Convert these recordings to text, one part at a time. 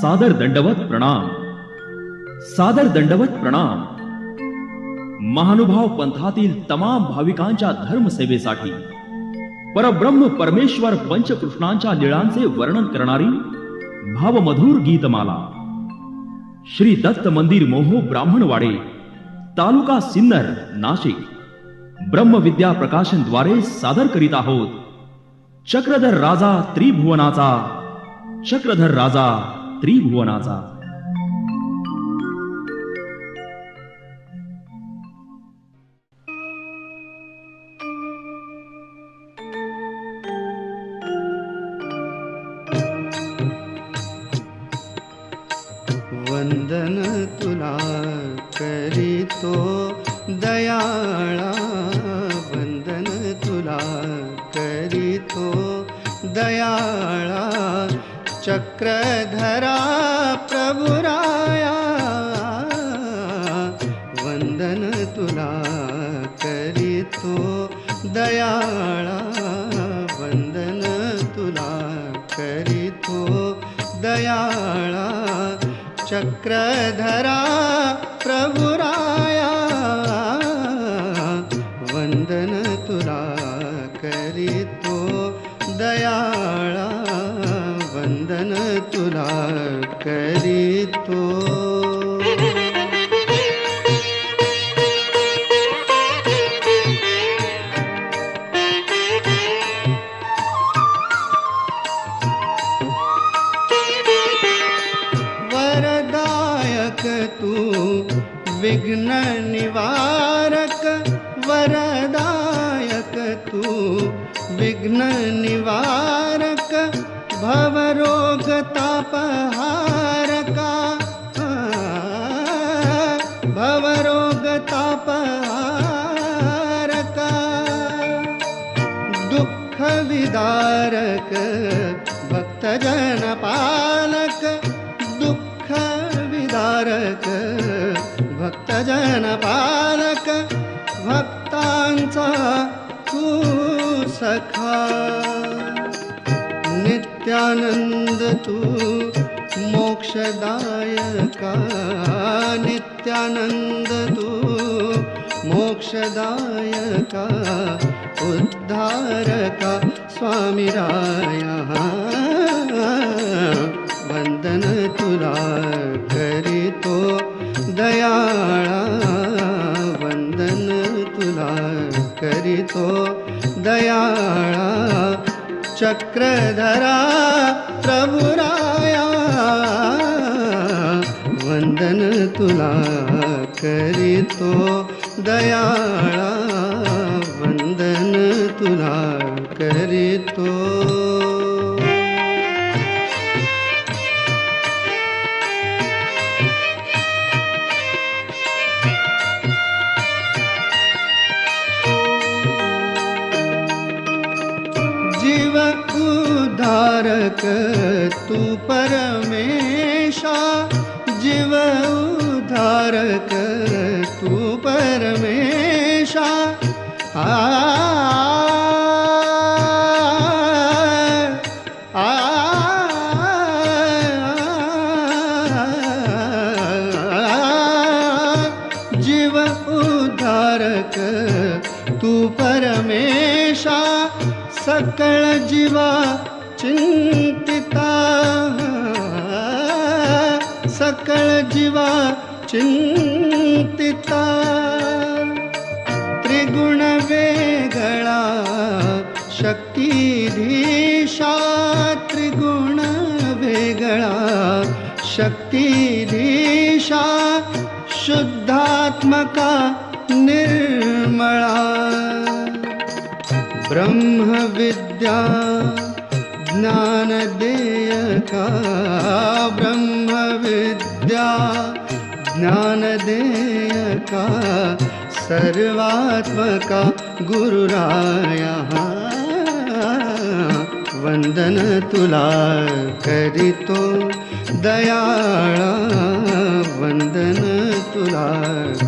सादर दंडवत प्रणाम. सादर दंडवत प्रणाम. महानुभाव पंथातील तमाम भाविकांच्या धर्मसेवेसाठी परब्रह्म परमेश्वर पंचकृष्णांच्या लीळांचे वर्णन करणारी भावमधुर गीतमाला. श्री दत्त मंदिर मोहो ब्राह्मणवाडे तालुका सिन्नर नाशिक. ब्रह्मविद्या प्रकाशनद्वारे सादर करीत आहोत चक्रधर राजा त्रिभुवनाचा चक्रधर राजा त्रिभुवनाचा. वंदन तुला करीतो दयाळा. वंदन तुला करीतो दयाळा. चक्र दयाळा वंदन तुला करीतो दयाळा चक्रधरा तारक वरदायक तु विघ्न निवारक भवरोगतापहारका। भवरोगतापहारका। दुःखविदारक भक्तजनपालक। दुःखविदारक भक्जनपारक भक्ता खूसखा नित्यानन्द तू मोक्षदायका। नित्यानन्द तू मोक्षदायका। उद्धारका स्वामिराया वन्दन तुला करितो। दयाळा वंदन तुला करीतो. दयाळा चक्रधरा प्रभुराया वंदन तुला करीतो. दयाळा वंदन तुला करीतो उद्धारक तू परमेशा जीव उद्धारक तू परमेशा आ जीव उद्धारक तू परमेशा सकळ जीवा चिंतिता सकळ जीवा चिंतिता। त्रिगुण वेगळा शक्तिधीशा त्रिगुण वेगळा शक्तिधीशा शुद्धात्मका निर्मळा। ब्रह्मविद्या ज्ञानदेयका ब्रह्मविद्या, ज्ञानदेयका सर्वात्मका गुरुराया वंदन तुला करीतो, दयाळा वंदन तुला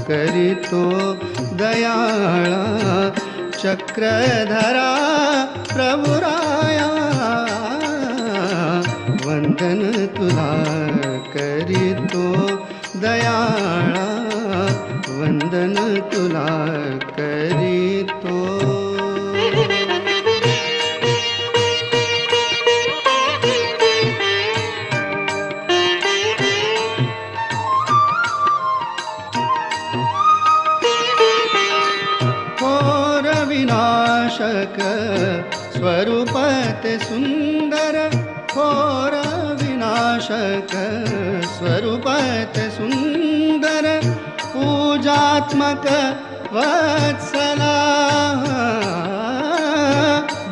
करीतो, दयाळा चक्रधरा प्रभुराया वंदन तुला करीतो दयाळा वंदन तुला करीतो घोर विनाशक स्वरूपते सुंदर घोर शक स्वरूपत सुन्दर पूजात्मकवत्सला।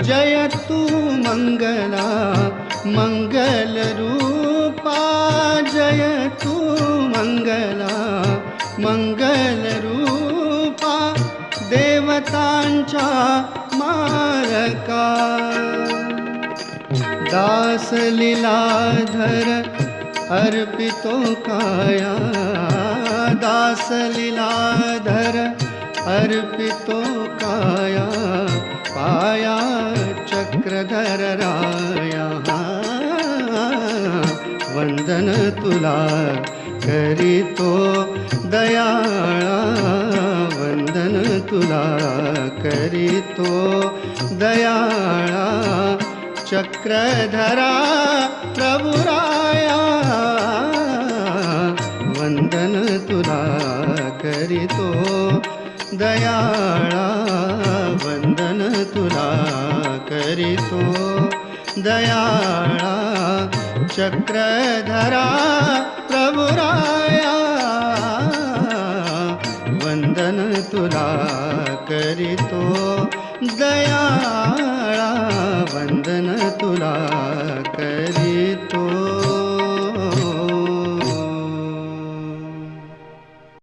जय तू मङ्गला मङ्गलरूपा। जयतु मङ्गला मङ्गलरूपा। देवतका दास लीलाधर अर्पितो काया। दास लीलाधर अर्पितो काया। पाया चक्रधर राया। वंदन तुला करी तो दयाळा। वंदन तुला करी तो दयाळा। चक्रधरा प्रभुराया वंदन तुला करीतो दयाळा, वंदन तुला करीतो दयाळा, चक्रधरा प्रभुराया वंदन तुला करीतो दया वन्दनतुला करितो।